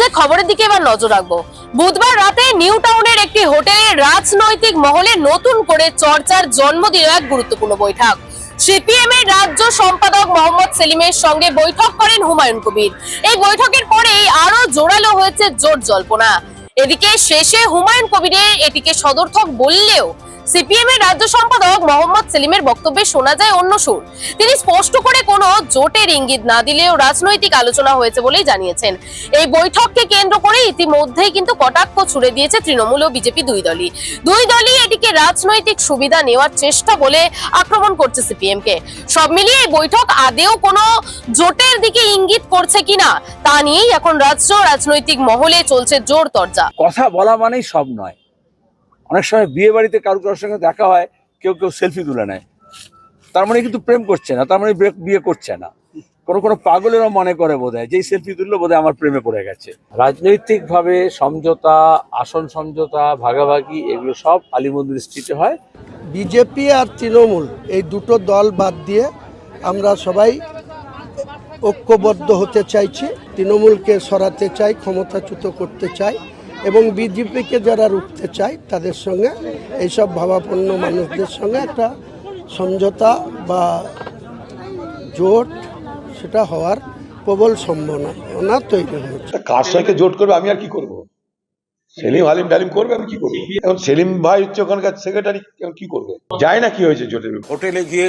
যে খবরের দিকে এবার নজর রাখব। বুধবার রাতে নিউ টাউনের একটি হোটেলে রাজনৈতিক মহলে নতুন করে চর্চার জন্ম দিল এক গুরুত্বপূর্ণ বৈঠক। সিপিএম এর রাজ্য সম্পাদক মোহাম্মদ সেলিমের সঙ্গে বৈঠক করেন হুমায়ুন কবির। এই বৈঠকের পরেই আরও জোরালো হয়েছে জোর জল্পনা। এদিকে শেষে হুমায়ুন কবিরের এটিকে সদর্থক বললেও সিপিএম এর রাজ্য সম্পাদক মোহাম্মদ সেলিমের বক্তব্যে শোনা যায় অন্য সুর। তিনি স্পষ্ট করে কোনো জোটের ইঙ্গিত না দিলেও রাজনৈতিক আলোচনা হয়েছে বলেই জানিয়েছেন। এই বৈঠককে কেন্দ্র করে ইতিমধ্যেই কিন্তু কটাক্ষ ছুড়ে দিয়েছে তৃণমূল ও বিজেপি দুই দলই। দুই দলই এটিকে রাজনৈতিক সুবিধা নেওয়ার চেষ্টা বলে আক্রমণ করছে সিপিএম কে সব মিলিয়ে এই বৈঠক আদেও কোনো জোটের দিকে ইঙ্গিত করছে কিনা তা নিয়েই এখন রাজ্য রাজনৈতিক মহলে চলছে জোর তরজা। কথা বলা মানেই সব নয়। অনেক সময় বিয়ে বাড়িতে কারও কারোর সঙ্গে দেখা হয় কেউ কেউ সেলফি তুলে নেয়। তার মানে কিন্তু প্রেম করছে না তার মানে বিয়ে- বিয়ে করছে না। কোনো কোনো পাগলেরও মনে করে বোধ হয় যেই সেলফি তুললো বোধ আমার প্রেমে পড়ে গেছে। রাজনৈতিকভাবে সমঝোতা আসন সমঝোতা ভাগাভাগি এগুলো সব আলিমন্দির স্ট্রিটে হয়। বিজেপি আর তৃণমূল এই দুটো দল বাদ দিয়ে আমরা সবাই ঐক্যবদ্ধ হতে চাইছি তৃণমূলকে সরাতে চাই ক্ষমতাচ্যুত করতে চাই। এবং বিজেপিকে যারা রুখতে চায় তাদের সঙ্গে এইসব ভাবাপন্ন মানুষদের সঙ্গে একটা সমঝোতা বা জোট সেটা হওয়ার প্রবল সম্ভাবনা তৈরি হয়েছে। কার সঙ্গে জোট করবে আমি আর কি করব? সেলিম হালিম ডালিম করবে আমি কি করব? এখন সেলিম ভাই হচ্ছে ওখানকার সেক্রেটারি কি করবে? যায় না কি হয়েছে জোটের হোটেলে গিয়ে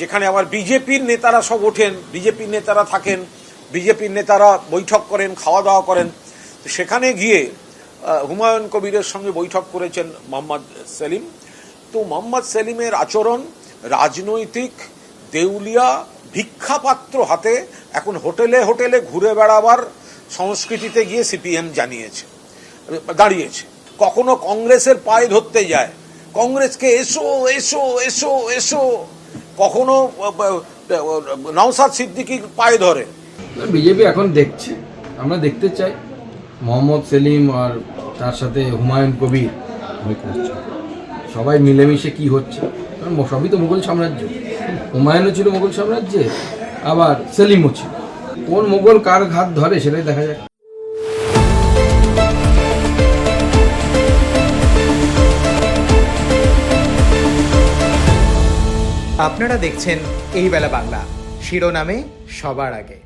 যেখানে আবার বিজেপির নেতারা সব ওঠেন বিজেপির নেতারা থাকেন বিজেপির নেতারা বৈঠক করেন খাওয়া দাওয়া করেন সেখানে গিয়ে হুমায়ুন কবিরের সঙ্গে বৈঠক করেছেন মোহাম্মদ সেলিম। তো মোহাম্মদ সেলিমের আচরণ, রাজনৈতিক, দেউলিয়া, ভিক্ষাপাত্র হাতে এখন হোটেলে হোটেলে ঘুরে বেড়াবার সংস্কৃতিতে গিয়ে সিপিএম জানিয়েছে, দাঁড়িয়েছে। কখনো কংগ্রেসের পায়ে ধরতে যায়, কংগ্রেসকে এসো এসো এসো এসো। কখনো নওসাদ সিদ্দিকির পায়ে ধরে। বিজেপি এখন দেখছে, আমরা দেখতে চাই। মোহাম্মদ সেলিম আর তার সাথে হুমায়ুন কবির। সবাই মিলেমিশে কি হচ্ছে? কারণ সবই তো মুঘল সাম্রাজ্য। হুমায়ুনও ছিল মুঘল সাম্রাজ্যে, আবার সেলিমও ছিল। কোন মুঘল কার ঘাত ধরে সেটাই দেখা যায় আপনারা দেখছেন এই বেলা বাংলা। শিরোনামে সবার আগে।